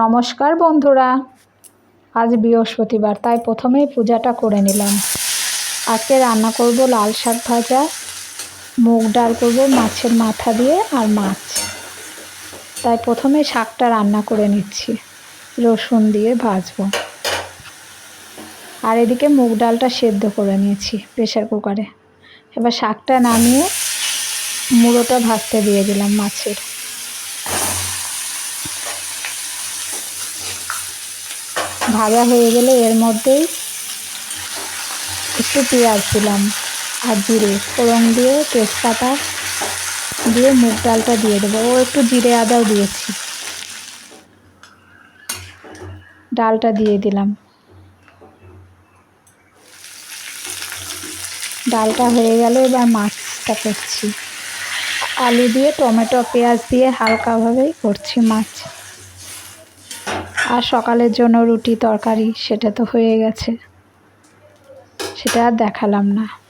নমস্কার বন্ধুরা। আজ বৃহস্পতিবার, তাই প্রথমেই পূজাটা করে নিলাম। আজকে রান্না করব লাল শাক ভাজা, মুগ ডাল করব, মাছের মাথা দিয়ে আর মাছ। তাই প্রথমে শাকটা রান্না করে নিচ্ছি, রসুন দিয়ে ভাজবো। আর এদিকে মুগ ডালটা সেদ্ধ করে নিয়েছি প্রেশার কুকারে। এবার শাকটা নামিয়ে মুড়োটা ভাজতে দিয়ে দিলাম মাছের। ভাজা হয়ে গেলে এর মধ্যেই একটু পেঁয়াজ দিলাম আর জিরে, ফোড়ন দিয়ে তেজপাতা দিয়ে মুগ ডালটা দিয়ে দেবো। ও একটু জিরে আদাও দিয়েছি। ডালটা দিয়ে দিলাম। ডালটা হয়ে গেলে, এবার মাছটা করছি। আলু দিয়ে, টমেটো, পেঁয়াজ দিয়ে হালকাভাবেই করছি মাছ। আর সকালের জন্য রুটি তরকারি সেটা তো হয়ে গেছে। সেটা আর দেখালাম না।